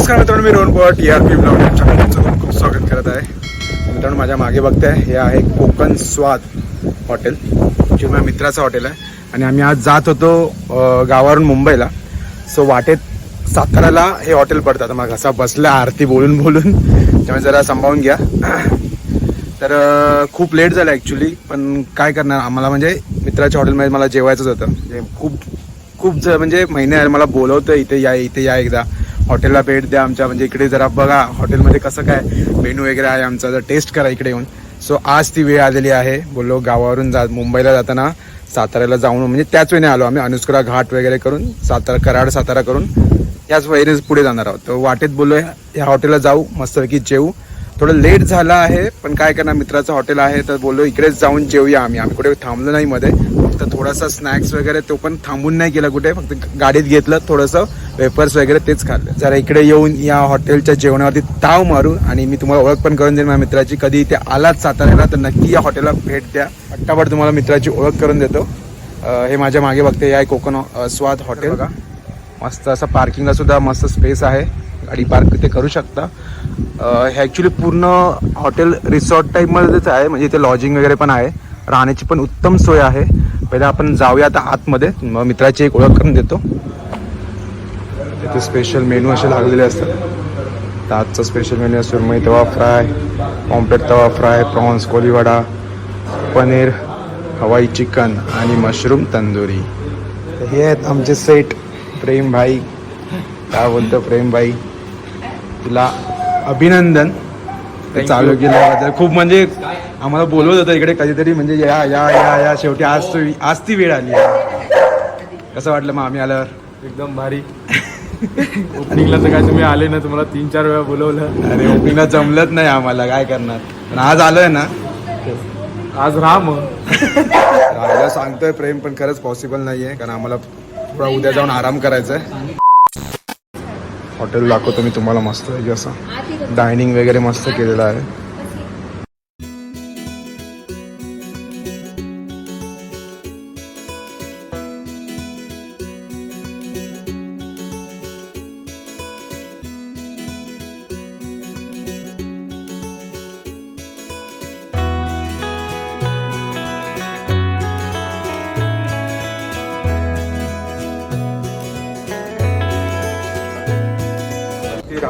नमस्कार मित्रांनो मी Rohan Pawar T R P blog या चॅनलचं खूप खूप स्वागत करत आहे. मित्रांनो माझ्या मागे बघताय हे आहे कोकण स्वाद हॉटेल जे माझ्या मित्राचं हॉटेल आहे. आणि आम्ही आज जात होतो गावावरून मुंबईला. सो वाटेत साताऱ्याला हे हॉटेल पडतं. आता मग असा बसला आरती बोलून बोलून. त्यामुळे जरा सांभाळून घ्या. तर खूप लेट झालं ॲक्च्युली पण काय करणार? आम्हाला म्हणजे मित्राच्या हॉटेलमध्ये मला जेवायचंच होतं. म्हणजे खूप खूप म्हणजे महिने मला बोलवतं इथे या इथे या एकदा. हॉटेलला भेट द्या आमच्या म्हणजे इकडे जरा बघा हॉटेलमध्ये कसं काय मेनू वगैरे आहे आमचा. जर टेस्ट करा इकडे येऊन. सो आज ती वेळ आलेली आहे. बोललो गावावरून जा मुंबईला जाताना साताऱ्याला जाऊन म्हणजे त्याच वेळेने आलो आम्ही. अनुस्कुरा घाट वगैरे करून सातारा कराड सातारा करून याच वेळेने पुढे जाणार आहोत. तर वाटेत बोललो ह्या हॉटेलला जाऊ मस्तपैकी जेऊ. थोडं लेट झालं आहे पण काय करणार मित्राचं हॉटेल आहे तर बोललो इकडेच जाऊन जेवूया आम्ही. आम्ही कुठे थांबलो नाही मध्ये. फक्त थोडासा स्नॅक्स वगैरे तो पण थांबून नाही केला कुठे. फक्त गाडीत घेतलं थोडंसं वेपर्स वगैरे तेच खाल्लं. जरा इकडे येऊन या हॉटेलच्या जेवणावरती ताव मारू आणि मी तुम्हाला ओळख पण करून देईन माझ्या मित्राची. कधी इथे आलात साताऱ्याला तर नक्की या हॉटेलला भेट द्या. पट्टापट तुम्हाला मित्राची ओळख करून देतो. हे माझ्या मागे बघते आहे कोकण स्वाद हॉटेल. बघा. मस्त असं पार्किंगला सुद्धा मस्त स्पेस आहे. गाडी पार्क ते करू शकता. हे ॲक्च्युली पूर्ण हॉटेल रिसॉर्ट टाईपमध्येच आहे. म्हणजे इथे लॉजिंग वगैरे पण आहे. राहण्याची पण उत्तम सोय आहे. पहिले आपण जाऊया आता आतमध्ये. मग मित्राची एक ओळख करून देतो. इथे स्पेशल मेनू असे लागलेले असतात. तर आजचा स्पेशल मेन्यू आहे surmai tawa fry pomfret tawa fry prawns koliwada paneer हवाई चिकन आणि मशरूम तंदुरी. तर हे आहेत आमचे सेट प्रेम भाई काय बोलतो प्रेम भाई तुला अभिनंदन. चालू केल्याबद्दल खूप म्हणजे आम्हाला बोलवत होतं इकडे कधीतरी म्हणजे या या या या शेवटी आज आज ती वेळ आली कसं वाटलं मग आम्ही आल्यावर? एकदम भारी. ओपनिंगला तर काय तुम्ही आले ना तुम्हाला तीन चार वेळा बोलवलं. अरे ओपनिंगला जमलंच नाही आम्हाला काय करणार? पण आज आलोय ना. आज राहा मग. राहायला सांगतोय प्रेम पण खरंच पॉसिबल नाहीये कारण आम्हाला थोडा उद्या जाऊन आराम करायचा आहे हॉटेल दाखवतो मी तुम्हाला मस्त आहे असं डायनिंग वगैरे मस्त केलेलं आहे.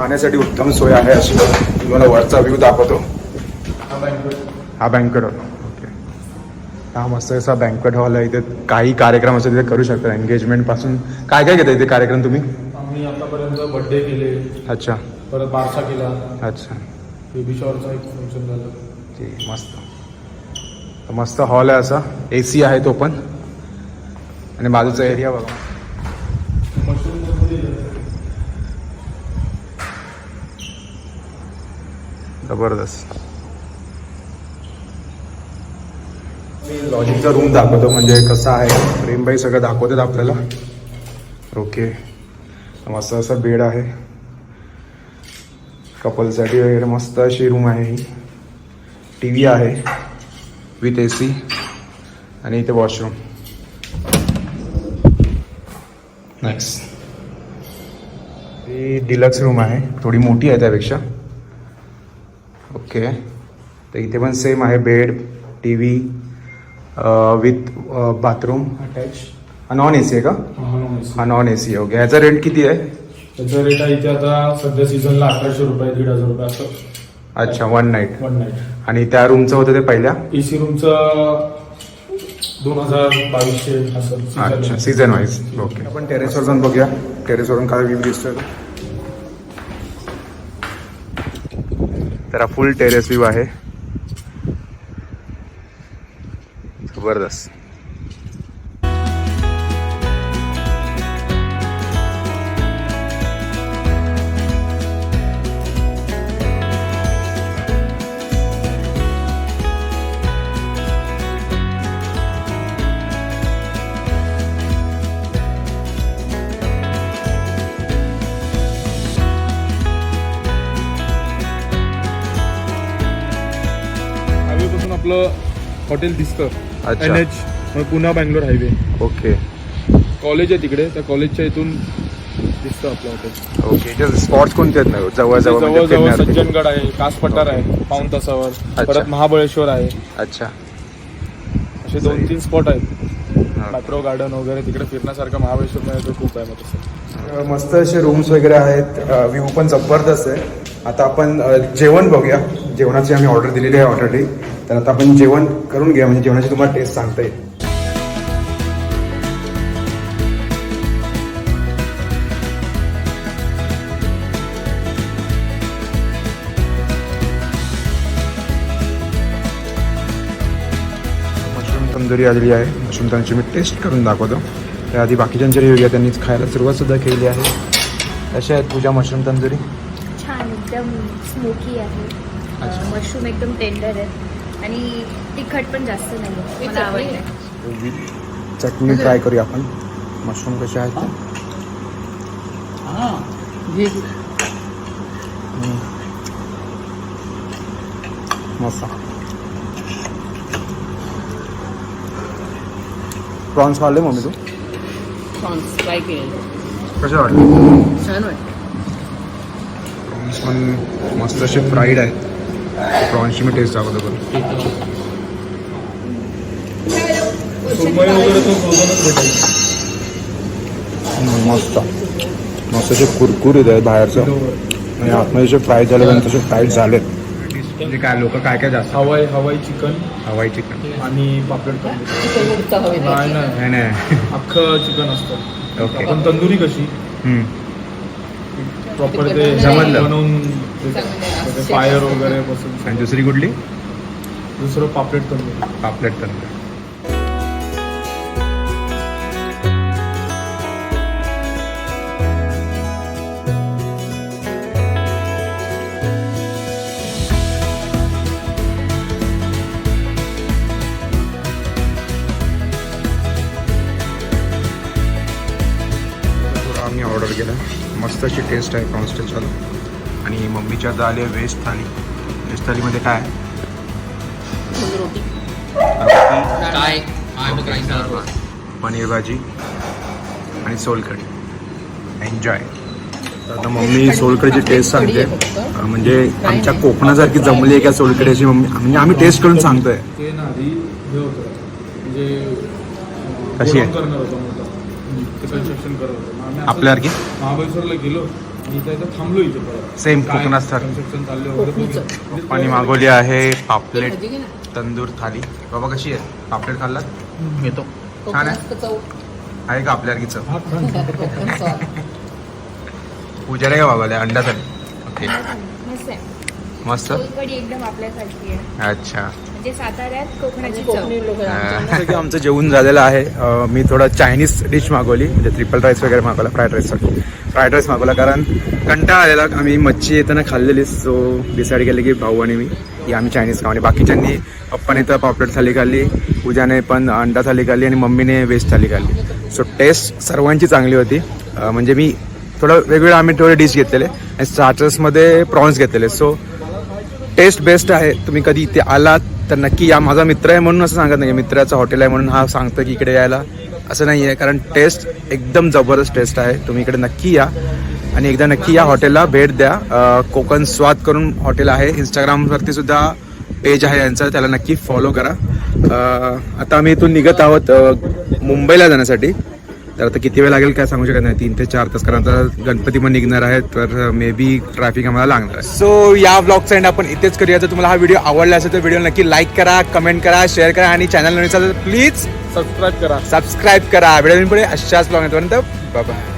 राहण्यासाठी उत्तम सोय आहे अशी तुम्हाला वरचा व्ह्यू दाखवतो. हा बँकेट हॉल ओके हा मस्त असा बँकेट हॉल आहे. इथे काही कार्यक्रम असं तिथे करू शकता. एंगेजमेंटपासून काय काय घेता इथे कार्यक्रम तुम्ही? आम्ही आतापर्यंत बर्थडे केले. अच्छा. परत बारसा केला. अच्छा. बेबी शॉवरचा एक फंक्शन झालं. ते मस्त. मस्त हॉल आहे असा. ए सी आहे तो पण. आणि बाजूचा एरिया बघा. जबरदस्त. लॉजिकचा रूम दाखवतो म्हणजे कसं आहे. प्रेमबाई सगळं दाखवतात आपल्याला. ओके मस्त असं बेड आहे. कपलसाठी वगैरे मस्त अशी रूम आहे ही. टी व्ही आहे. विथ ए सी आणि इथे वॉशरूम नेक्स्ट ही डिलक्स रूम आहे. थोडी मोठी आहे त्यापेक्षा. ओके. तर इथे पण सेम आहे bed T V with bathroom attach हा नॉन ए सी आहे का? हा नॉन ए सी ओके ह्याचा रेंट किती आहे? त्याचा रेट आहे इथे आता सध्या सीझनला अकराशे रुपये दीड हजार रुपये असं अच्छा वन नाईट वन नाईट आणि त्या रूमचं होतं ते पहिल्या? ए सी रूमचं दोन हजार बावीसशे असं. अच्छा सीझन वाईज ओके आपण टेरेसवर जाऊन बघूया. टेरेसवरून काय व्ह्यू दिसतोय? तर हा फुल टेरेस व्ह्यू आहे. जबरदस्त. आपलं हॉटेल दिसतं. अच्छा. एन एच पुन्हा बँगलोर हायवे. ओके. कॉलेज आहे तिकडे त्या कॉलेजच्या इथून दिसतं आपलं हॉटेल. ओके इथे स्पॉट्स कोणते आहेत ना? जवळ जवळ जवळ म्हणजे जवळ फिरण्यासारखे? सज्जनगड आहे कास पठार आहे पाऊन तासावर. अच्छा. परत महाबळेश्वर आहे. अच्छा. असे दोन तीन स्पॉट आहेत. मॅप्रो गार्डन वगैरे तिकडे फिरण्यासारखं महाबळेश्वर मध्ये तर खूप आहे. मग तसं मस्त असे रूम्स वगैरे आहेत. व्ह्यू पण जबरदस्त आहे. आता आपण जेवण बघूया. जेवणाची आम्ही ऑर्डर दिलेली आहे ऑलरेडी तर आता आपण जेवण करून घ्या म्हणजे जेवणाची तुम्हाला टेस्ट सांगता येईल मशरूम तंदुरी आलेली आहे. मशरूम तंदुरीची मी टेस्ट करून दाखवतो. त्याआधी बाकीच्यांच्या रिव्ह्यू घ्या त्यांनीच खायला सुरुवात सुद्धा केली आहे. अशा आहेत पूजा मशरूम तंदुरी? एकदम स्मोकी आहे. मशरूम एकदम टेंडर आहेत. आणि तिखट पण जास्त नाही मला आवडलं चटणी ट्राय करूया आपण. मशरूम कसे आहेत. मस्त. प्रॉन्स खाल्ले मम्मी तू? प्रॉन्स फ्राय केलेले कसे वाटले छान वाटतं प्रॉन्स पण मस्त असे फ्राईड आहेत प्रॉन्सची मी टेस्ट हम्म, मस्त। मस्त असे कुरकुरीत आहेत बाहेरचं। आणि आतमध्ये जे फ्राय झाले आणि तसे फ्राईड झालेत. म्हणजे काय लोक काय काय जास्त हवाई हवाई चिकन हवाई चिकन. आणि हवे नाही नाही. अख्खं चिकन असतं. ओके पण तंदुरी कशी? हम्म. प्रॉपर ते. बनवून. फायर वगैरे बसून दुसरी कुठली दुसरं पापलेट तंदुरी पापलेट तर टेस्ट आहे प्रॉन्स आणि मम्मीच्या आता आली व्हेज थाली व्हेज थालीमध्ये काय? आहे? रोटी आहे पनीर भाजी आणि सोलकढी. एन्जॉय आता मम्मी सोलकडीची टेस्ट सांगते. म्हणजे आमच्या कोकणासारखी जमली आहे का सोलकडी अशी मम्मी? म्हणजे आम्ही टेस्ट करून सांगतोय. ते ना आधी हे होतं. म्हणजे कशी आहे? कन्स्ट्रक्शन करत होतं. आम्ही आपल्यासारखी महाबळेश्वरला गेलो. आणि थांबलो इथे परत. Same काय कोकणासारखं. कन्स्ट्रक्शन चालले वगैरे. पप्पानी मागवली आहे पापलेट तंदूर थाली. बाबा कशी आहे? पापलेट खाल्लात? घेतो छान आहे? कोकणात का आपल्यासारखी चव हा छान. कोकण स्वाद. पूजाला काय मागवले अंडा थाली ओके. मस्त एकदम आपल्यासारखी अच्छा. म्हणजे साताऱ्यात कोकणाची चव. कोकणी लोक जसं की आमचं जेवण झालेलं आहे अं, मी थोडं चायनीज डिश मागवली म्हणजे ट्रिपल राईस वगैरे मागवला फ्राईड राईससाठी फ्राईड राईस मागवला कारण कंटाळा आलेला आम्ही मच्छी येताना खाल्लेली सो डिसाईड केलं की भाऊ आणि मी की आम्ही चायनीज खाऊ. आणि बाकीच्यांनी पप्पाने तर पापलेट थाली खाल्ली पूजाने पण अंडा थाली खाल्ली आणि मम्मीने व्हेज थाली खाल्ली. सो टेस्ट सर्वांची चांगली होती. अं, म्हणजे मी थोडं वेगवेगळं आम्ही थोडे डिश घेतलेले आणि स्टार्टर्समध्ये प्रॉन्स घेतलेले. सो टेस्ट बेस्ट आहे. तुम्ही कधी इथे आलात तर नक्की या माझा मित्र आहे म्हणून असं सांगत नाही मित्राचं हॉटेल आहे म्हणून हा सांगतो की इकडे यायला. असं नाही आहे कारण टेस्ट एकदम जबरदस्त टेस्ट आहे. तुम्ही इकडे नक्की या. आणि एकदा नक्की या हॉटेलला भेट द्या. कोकण स्वाद करून हॉटेल आहे. इंस्टाग्रामवरती सुद्धा पेज आहे यांचं. त्याला नक्की फॉलो करा. आता आम्ही इथून निघत आहोत मुंबईला जाण्यासाठी. तर आता किती वेळ लागेल काय सांगू शकत नाही. तीन ते चार तास कारण आता गणपती पण निघणार आहेत तर मे बी ट्रॅफिक आम्हाला लागणार आहे. सो या ब्लॉगचा एंड आपण इथेच करूया. जर तुम्हाला हा व्हिडिओ आवडला असेल तर व्हिडिओ नक्की लाईक करा कमेंट करा शेअर करा आणि चॅनल नवीन तर प्लीज सबस्क्राईब करा. सबस्क्राईब करा. व्हिडिओ पुढे अशाच ब्लॉग बाय